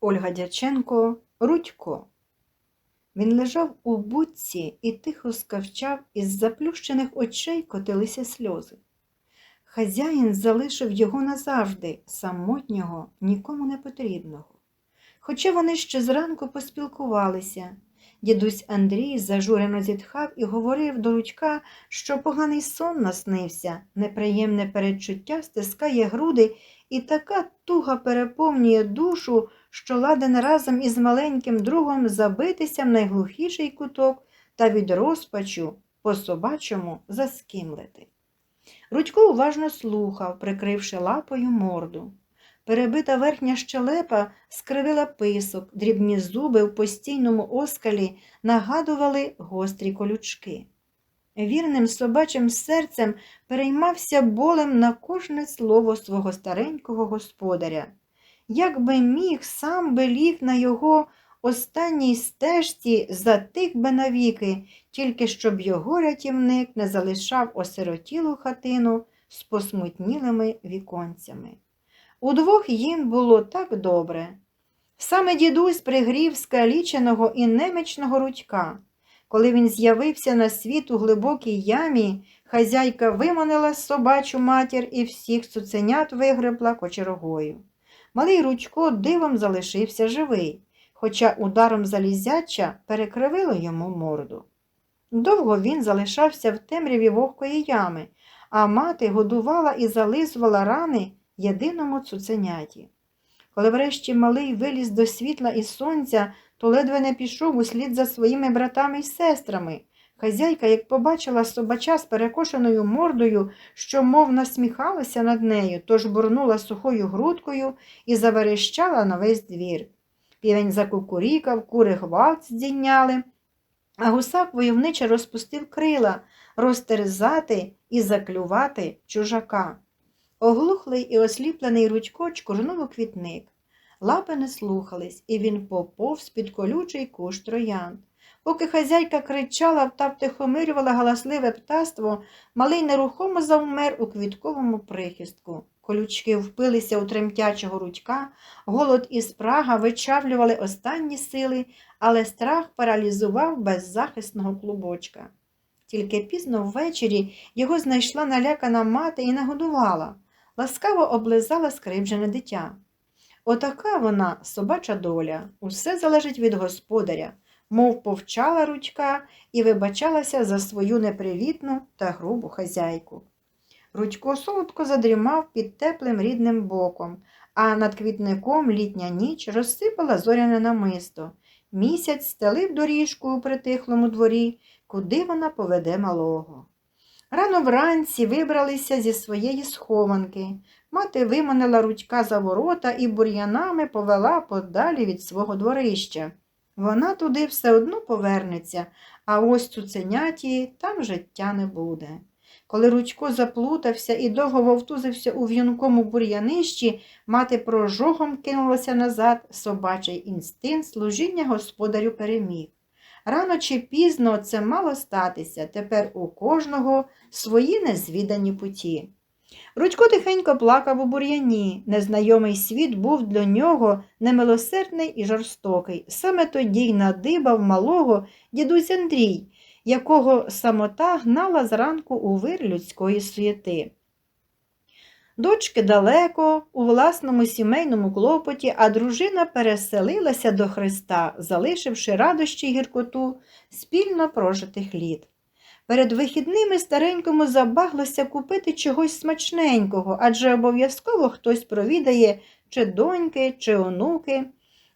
Ольга Дяченко Рудько. Він лежав у будці і тихо скавчав, із заплющених очей котилися сльози. Хазяїн залишив його назавжди, самотнього, нікому не потрібного. Хоча вони ще зранку поспілкувалися. Дідусь Андрій зажурено зітхав і говорив до Рудька, що поганий сон наснився, неприємне передчуття стискає груди, і така туга переповнює душу, що ладен разом із маленьким другом забитися в найглухіший куток та від розпачу по собачому заскімлити. Рудько уважно слухав, прикривши лапою морду. Перебита верхня щелепа скривила писок, дрібні зуби в постійному оскалі нагадували гострі колючки. Вірним собачим серцем переймався болем на кожне слово свого старенького господаря. Як би міг, сам би ліг на його останній стежці затих би навіки, тільки щоб його рятівник не залишав осиротілу хатину з посмутнілими віконцями. Удвох їм було так добре. Саме дідусь пригрів скаліченого і немічного рудька. Коли він з'явився на світ у глибокій ямі, хазяйка виманила собачу матір і всіх цуценят вигребла кочергою. Малий Рудько дивом залишився живий, хоча ударом залізяча перекривило йому морду. Довго він залишався в темряві вогкої ями, а мати годувала і зализувала рани єдиному цуценяті. Коли врешті малий виліз до світла і сонця, то ледве не пішов услід за своїми братами й сестрами. Хазяйка, як побачила собача з перекошеною мордою, що мов насміхалася над нею, тож бурнула сухою грудкою і заверещала на весь двір. Півень закукурікав, кури гвалт здійняли, а гусак войовниче розпустив крила розтерзати і заклювати чужака. Оглухлий і осліплений рудько чкурнув у квітник. Лапи не слухались, і він поповз під колючий куш троянд. Поки хазяйка кричала та втихомирювала галасливе птаство, малий нерухомо завмер у квітковому прихистку. Колючки впилися у тремтячого рудька, голод і спрага вичавлювали останні сили, але страх паралізував беззахисного клубочка. Тільки пізно ввечері його знайшла налякана мати і нагодувала, ласкаво облизала скривджене дитя. Отака вона собача доля, усе залежить від господаря, мов повчала рудька і вибачалася за свою непривітну та грубу хазяйку. Рудько солодко задрімав під теплим рідним боком, а над квітником літня ніч розсипала зоряне намисто. Місяць стелив доріжку у притихлому дворі, куди вона поведе малого. Рано вранці вибралися зі своєї схованки. Мати виманила рудька за ворота і бур'янами повела подалі від свого дворища. Вона туди все одно повернеться, а ось цуценяті там життя не буде. Коли Рудько заплутався і довго вовтузився у в'юнкому бур'янищі, мати прожогом кинулася назад, собачий інстинкт служіння господарю переміг. Рано чи пізно це мало статися, тепер у кожного свої незвідані путі. Рудько тихенько плакав у бур'яні. Незнайомий світ був для нього немилосердний і жорстокий. Саме тоді й надибав малого дідусь Андрій, якого самота гнала зранку у вир людської суєти. Дочки далеко, у власному сімейному клопоті, а дружина переселилася до Христа, залишивши радощі й гіркоту спільно прожитих літ. Перед вихідними старенькому забаглося купити чогось смачненького, адже обов'язково хтось провідає чи доньки, чи онуки.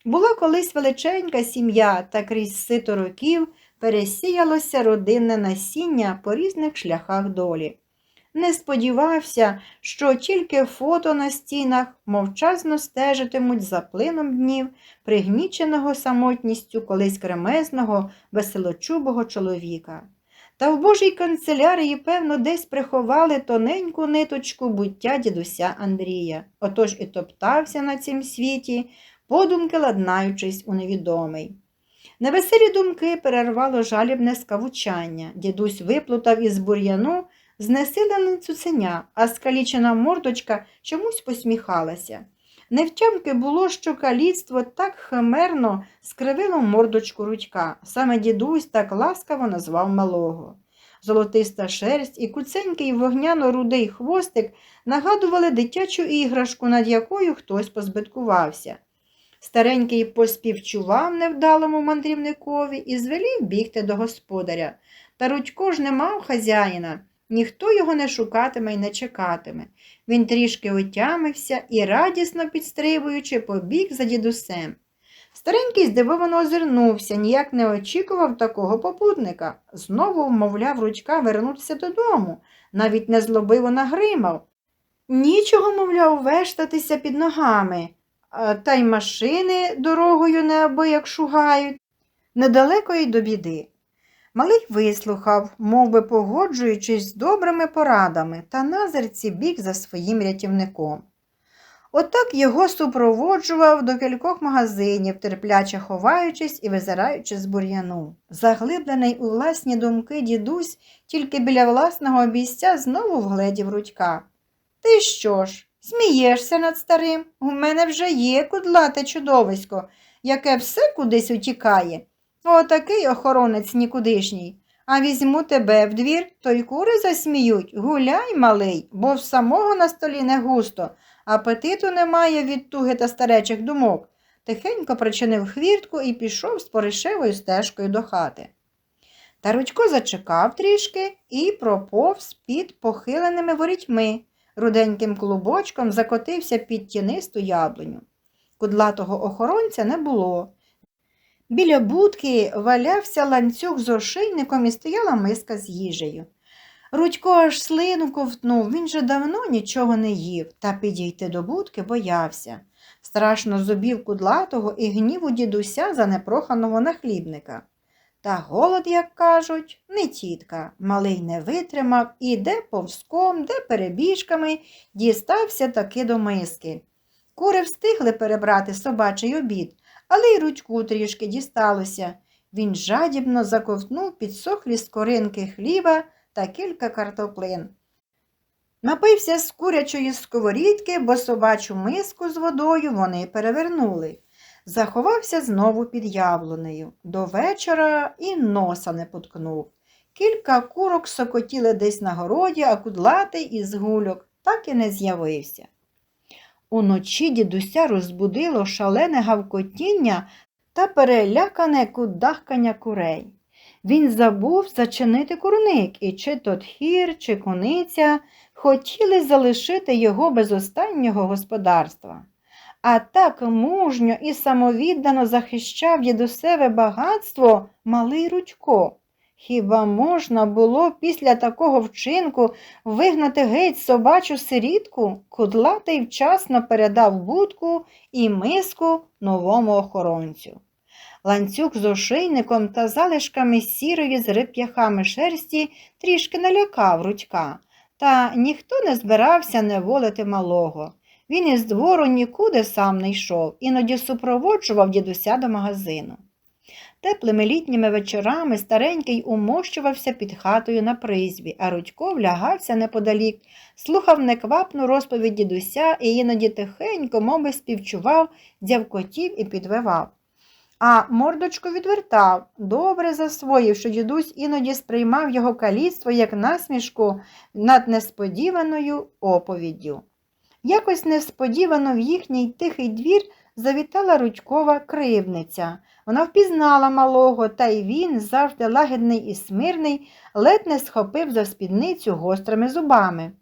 Була колись величенька сім'я, та крізь сито років пересіялося родинне насіння по різних шляхах долі. Не сподівався, що тільки фото на стінах мовчазно стежитимуть за плином днів, пригніченого самотністю колись кремезного, веселочубого чоловіка. Та в Божій канцелярії, певно, десь приховали тоненьку ниточку буття дідуся Андрія. Отож і топтався на цім світі, подумки ладнаючись у невідомий. Невеселі думки перервало жалібне скавучання. Дідусь виплутав із бур'яну знесилене цуценя, а скалічена мордочка чомусь посміхалася. Невтямки було, що каліцтво так химерно скривило мордочку Рудька. Саме дідусь так ласкаво назвав малого. Золотиста шерсть і куценький вогняно-рудий хвостик нагадували дитячу іграшку, над якою хтось позбиткувався. Старенький поспівчував невдалому мандрівникові і звелів бігти до господаря. Та Рудько ж не мав хазяїна, ніхто його не шукатиме і не чекатиме. Він трішки отямився і, радісно підстрибуючи, побіг за дідусем. Старенький здивовано озирнувся, ніяк не очікував такого попутника. Знову вмовляв Рудька вернутися додому, навіть незлобиво нагримав. Нічого, мовляв, вештатися під ногами, та й машини дорогою неабияк шугають. Недалеко й до біди. Малий вислухав, мов би погоджуючись з добрими порадами, та назирці біг за своїм рятівником. Отак його супроводжував до кількох магазинів, терпляче ховаючись і визираючи з бур'яну. Заглиблений у власні думки дідусь тільки біля власного обійстя знову вгледів Рудька. Ти що ж, смієшся над старим? У мене вже є кудлате чудовисько, яке все кудись утікає. Отакий охоронець нікудишній. А візьму тебе в двір, то й кури засміють. Гуляй, малий, бо в самого на столі не густо, апетиту немає від туги та старечих думок. Тихенько причинив хвіртку і пішов з поришевою стежкою до хати. Та Рудько зачекав трішки і проповз під похиленими ворітьми. Руденьким клубочком закотився під тінисту яблуню. Кудлатого охоронця не було. Біля будки валявся ланцюг з ошейником і стояла миска з їжею. Рудько аж слину ковтнув, він же давно нічого не їв, та підійти до будки боявся. Страшно зубів кудлатого і гніву дідуся за непроханого нахлібника. Та голод, як кажуть, не тітка. Малий не витримав і де повзком, де перебіжками дістався таки до миски. Кури встигли перебрати собачий обід, але й рудьку трішки дісталося. Він жадібно заковтнув підсохлі скоринки хліба та кілька картоплин. Напився з курячої сковорідки, бо собачу миску з водою вони перевернули. Заховався знову під яблунею. До вечора і носа не поткнув. Кілька курок сокотіли десь на городі, а кудлатий із гульок так і не з'явився. Уночі дідуся розбудило шалене гавкотіння та перелякане кудахкання курей. Він забув зачинити курник, і чи то тхір, чи куниця хотіли залишити його без останнього господарства. А так мужньо і самовіддано захищав дідусеве багатство малий Рудько. Хіба можна було після такого вчинку вигнати геть собачу сирітку, кудлатий вчасно передав будку і миску новому охоронцю. Ланцюг з ошейником та залишками сірої з реп'яхами шерсті трішки налякав Рудька, та ніхто не збирався неволити малого. Він із двору нікуди сам не йшов, іноді супроводжував дідуся до магазину. Теплими літніми вечорами старенький умощувався під хатою на призбі, а Рудько влягався неподалік, слухав неквапну розповідь дідуся і іноді тихенько, моби співчував, дзявкотів і підвивав. А мордочку відвертав, добре засвоїв, що дідусь іноді сприймав його каліцтво як насмішку над несподіваною оповіддю. Якось несподівано в їхній тихий двір завітала Рудькова кривниця. Вона впізнала малого, та й він, завжди лагідний і смирний, ледь не схопив за спідницю гострими зубами.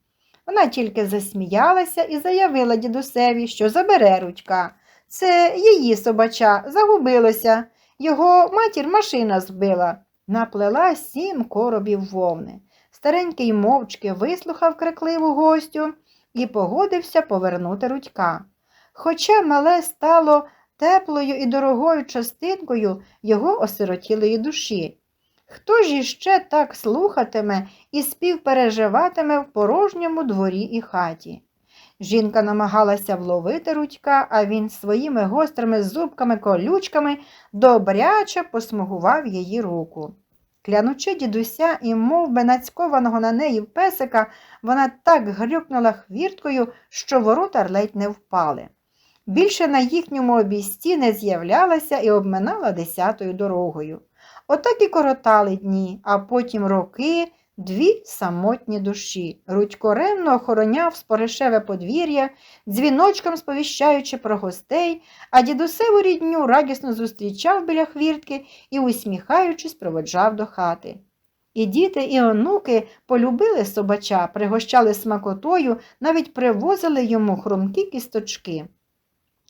Вона тільки засміялася і заявила дідусеві, що забере Рудька. Це її собача загубилося. Його матір машина збила. Наплела сім коробів вовни. Старенький мовчки вислухав крикливу гостю і погодився повернути Рудька. Хоча мале стало теплою і дорогою частинкою його осиротілої душі. Хто ж іще так слухатиме і співпереживатиме в порожньому дворі і хаті? Жінка намагалася вловити Рудька, а він своїми гострими зубками колючками добряче посмугував її руку. Клянучи дідуся і мов би нацькованого на неї песика, вона так грюкнула хвірткою, що ворота ледь не впали. Більше на їхньому обісті не з'являлася і обминала десятою дорогою. Отак і коротали дні, а потім роки, дві самотні душі. Рудько ревно охороняв споришеве подвір'я, дзвіночком сповіщаючи про гостей, а дідусеву рідню радісно зустрічав біля хвіртки і, усміхаючись, проводжав до хати. І діти, і онуки полюбили собача, пригощали смакотою, навіть привозили йому хрумкі кісточки.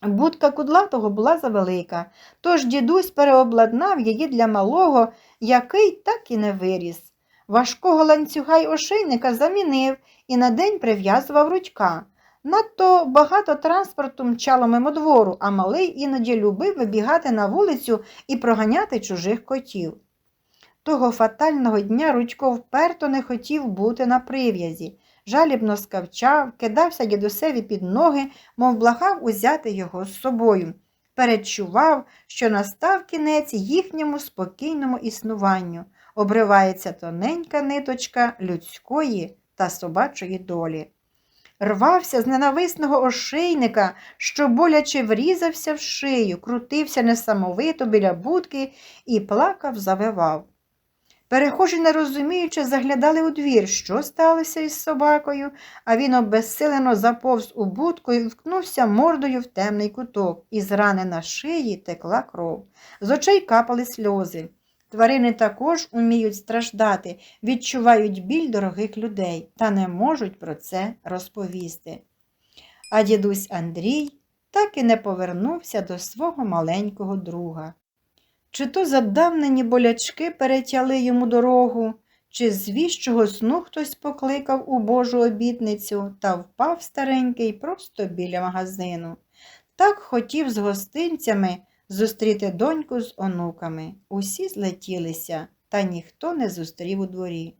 Будка кудлатого була завелика, тож дідусь переобладнав її для малого, який так і не виріс. Важкого ланцюга й ошейника замінив і на день прив'язував рудька. Надто багато транспорту мчало мимо двору, а малий іноді любив вибігати на вулицю і проганяти чужих котів. Того фатального дня Рудько вперто не хотів бути на прив'язі, жалібно скавчав, кидався дідусеві під ноги, мов благав узяти його з собою. Передчував, що настав кінець їхньому спокійному існуванню, обривається тоненька ниточка людської та собачої долі. Рвався з ненависного ошейника, що боляче врізався в шию, крутився несамовито біля будки і плакав, завивав. Перехожі, не розуміючи, заглядали у двір, що сталося із собакою, а він обезсилено заповз у будку і вткнувся мордою в темний куток, і з рани на шиї текла кров. З очей капали сльози. Тварини також уміють страждати, відчувають біль дорогих людей та не можуть про це розповісти. А дідусь Андрій так і не повернувся до свого маленького друга. Чи то задавнені болячки перетяли йому дорогу, чи з віщого сну хтось покликав у Божу обітницю та впав старенький просто біля магазину. Так хотів з гостинцями зустріти доньку з онуками. Усі злетілися, та ніхто не зустрів у дворі.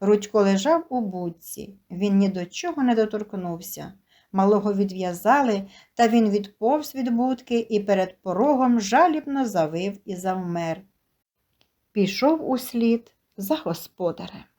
Рудько лежав у будці, він ні до чого не доторкнувся. Малого відв'язали, та він відповз від будки і перед порогом жалібно завив і завмер. Пішов услід за господарем.